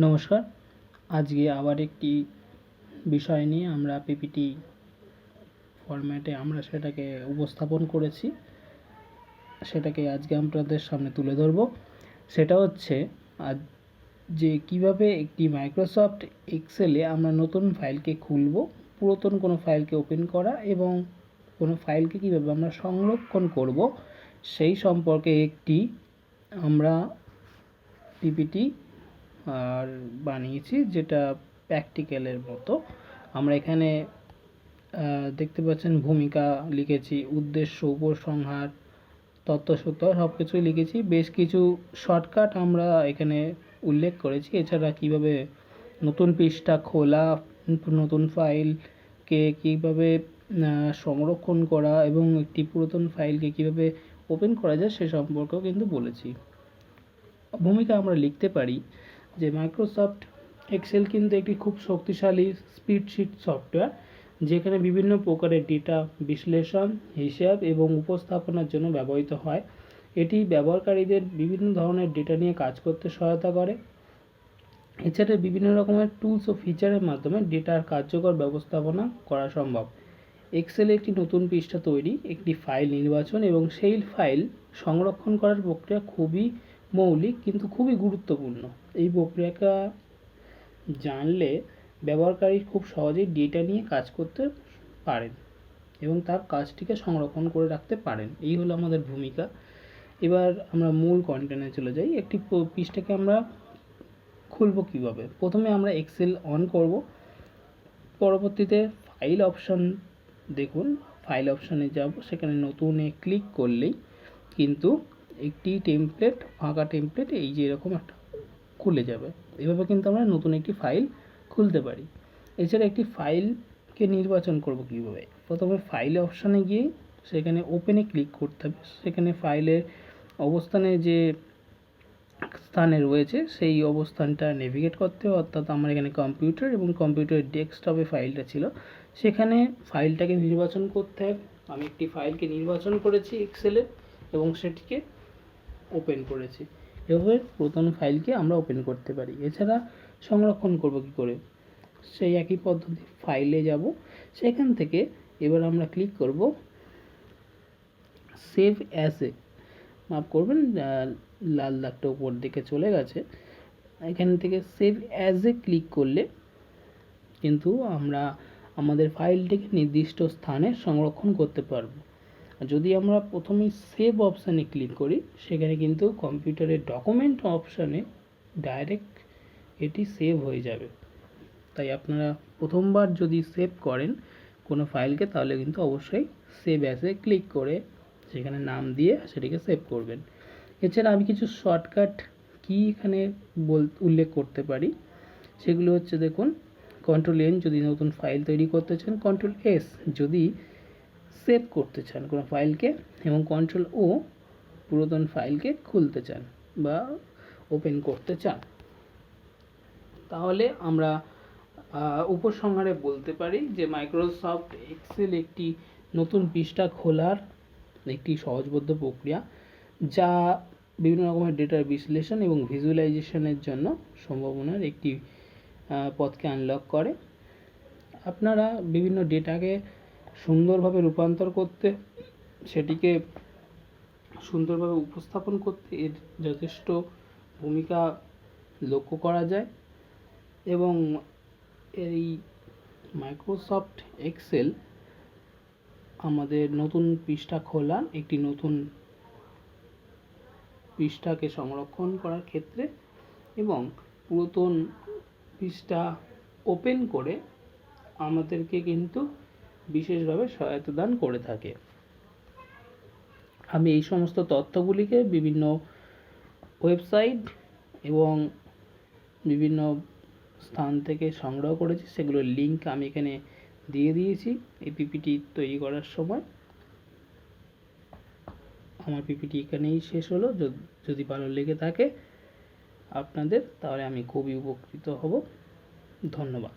নমস্কার। আজকে আবার একটি বিষয় নিয়ে আমরা পিপিটি ফরম্যাটে আমরা সেটাকে উপস্থাপন করেছি। সেটাকে আজকে আপনাদের সামনে তুলে ধরব। সেটা হচ্ছে, আজ যে কীভাবে একটি মাইক্রোসফট এক্সেলে আমরা নতুন ফাইলকে খুলব, পুরাতন কোনো ফাইলকে ওপেন করা এবং কোনো ফাইলকে কীভাবে আমরা সংরক্ষণ করব, সেই সম্পর্কে একটি আমরা পিপিটি আর বানিয়েছি, যেটা প্র্যাকটিক্যালের মতো। আমরা এখানে দেখতে পাচ্ছেন ভূমিকা লিখেছি, উদ্দেশ্য, উপসংহার, তত্ত্বসূত্র সব কিছুই লিখেছি। বেশ কিছু শর্টকাট আমরা এখানে উল্লেখ করেছি। এছাড়া কীভাবে নতুন পৃষ্ঠা খোলা, নতুন ফাইলকে কীভাবে সংরক্ষণ করা এবং একটি পুরাতন ফাইলকে কীভাবে ওপেন করা যায় সে সম্পর্কেও কিন্তু বলেছি। ভূমিকা আমরা লিখতে পারি। যে মাইক্রোসফট এক্সেল কিন্তু একটি খুব শক্তিশালী স্প্রেডশিট সফটওয়্যার, যেখানে বিভিন্ন প্রকারের ডেটা বিশ্লেষণ, হিসাব এবং উপস্থাপনার জন্য ব্যবহৃত হয়। এটি ব্যবহারকারীদের বিভিন্ন ধরনের ডেটা নিয়ে কাজ করতে সহায়তা করে। এছাড়া বিভিন্ন রকমের টুলস ও ফিচারের মাধ্যমে ডেটার কার্যকর ব্যবস্থাপনা করা সম্ভব। এক্সেলে একটি নতুন পৃষ্ঠা তৈরি, একটি ফাইল নির্বাচন এবং সেই ফাইল সংরক্ষণ করার প্রক্রিয়া খুবই মৌলিক কিন্তু খুবই গুরুত্বপূর্ণ। এই প্রক্রিয়াটা জানলে ব্যবহারকারী খুব সহজেই ডেটা নিয়ে কাজ করতে পারেন এবং তার কাজটিকে সংরক্ষণ করে রাখতে পারেন। এই হলো আমাদের ভূমিকা। এবার আমরা মূল কন্টেন্টে চলে যাই। একটি পৃষ্ঠাকে আমরা খুলব কীভাবে? প্রথমে আমরা এক্সেল অন করব। পরবর্তীতে ফাইল অপশন দেখুন। ফাইল অপশানে যাব। সেখানে নতুনে ক্লিক করলেই কিন্তু একটি টেমপ্লেট ফাঁকা টেমপ্লেট এই যে এরকম একটা খুলে যাবে। এভাবে কিন্তু আমরা নতুন একটি ফাইল খুলতে পারি। এছাড়া একটি ফাইলকে নির্বাচন করব কীভাবে? প্রথমে ফাইল অপশানে গিয়ে সেখানে ওপেনে ক্লিক করতে হবে। সেখানে ফাইলের অবস্থানে যে স্থানে রয়েছে, সেই অবস্থানটা নেভিগেট করতে হবে। অর্থাৎ আমার এখানে কম্পিউটার এবং কম্পিউটারের ডেস্কটপে ফাইলটা ছিল। সেখানে ফাইলটাকে নির্বাচন করতে হবে। আমি একটি ফাইলকে নির্বাচন করেছি এক্সেলে এবং সেটিকে ওপেন করেছি। এভাবে পুরাতন ফাইলকে আমরা ওপেন করতে পারি। এছাড়া সংরক্ষণ করব কি করে? সেই একই পদ্ধতি ফাইলে যাব। সেখান থেকে এবার আমরা ক্লিক করব সেভ অ্যাসে মাফ করবেন লাল দাগটা উপর দিকে চলে গেছে। এখান থেকে সেভ অ্যাজ ক্লিক করলে কিন্তু আমরা আমাদের ফাইলটিকে নির্দিষ্ট স্থানে সংরক্ষণ করতে পারব। যদি আমরা প্রথমেই সেভ অপশানে ক্লিক করি, সেখানে কিন্তু কম্পিউটারের ডকুমেন্ট অপশানে ডাইরেক্ট এটি সেভ হয়ে যাবে। তাই আপনারা প্রথমবার যদি সেভ করেন কোনো ফাইলকে তাহলে কিন্তু অবশ্যই সেভ অ্যাসে ক্লিক করে সেখানে নাম দিয়ে সেটিকে সেভ করবেন। এছাড়া আমি কিছু শর্টকাট কি এখানে বল, উল্লেখ করতে পারি? সেগুলো হচ্ছে দেখুন কন্ট্রোল এন যদি নতুন ফাইল তৈরি করতে চান কন্ট্রোল এস যদি সেভ করতে চান কোনো ফাইলকে এবং কন্ট্রোল ও পুরাতন ফাইলকে খুলতে চান বা ওপেন করতে চান। তাহলে আমরা উপসংহারে বলতে পারি যে মাইক্রোসফট এক্সেল একটি নতুন পৃষ্ঠা খোলার একটি সহজবদ্ধ প্রক্রিয়া যা বিভিন্ন রকমের ডেটার বিশ্লেষণ এবং ভিজুয়ালাইজেশনের জন্য সম্ভাবনার একটি পথকে আনলক করে। আপনারা বিভিন্ন ডেটাকে সুন্দরভাবে রূপান্তর করতে, সেটিকে সুন্দরভাবে উপস্থাপন করতে এর যথেষ্ট ভূমিকা লক্ষ্য করা যায় এবং এই মাইক্রোসফট এক্সেল আমাদের নতুন পৃষ্ঠা খোলা একটি নতুন পৃষ্ঠাকে সংরক্ষণ করার ক্ষেত্রে এবং পুরাতন পৃষ্ঠা ওপেন করে আমাদেরকে কিন্তু বিশেষভাবে সহায়তা দান করে থাকে। আমি এই সমস্ত তথ্যগুলিকে বিভিন্ন ওয়েবসাইট এবং বিভিন্ন স্থান থেকে সংগ্রহ করেছি, সেগুলোর লিঙ্ক আমি এখানে দিয়ে দিয়েছি এই পিপিটি তৈরি করার সময়। আমার পিপিটি এখানেই শেষ হলো। যদি ভালো লেগে থাকে আপনাদের, তাহলে আমি খুবই উপকৃত হব। ধন্যবাদ।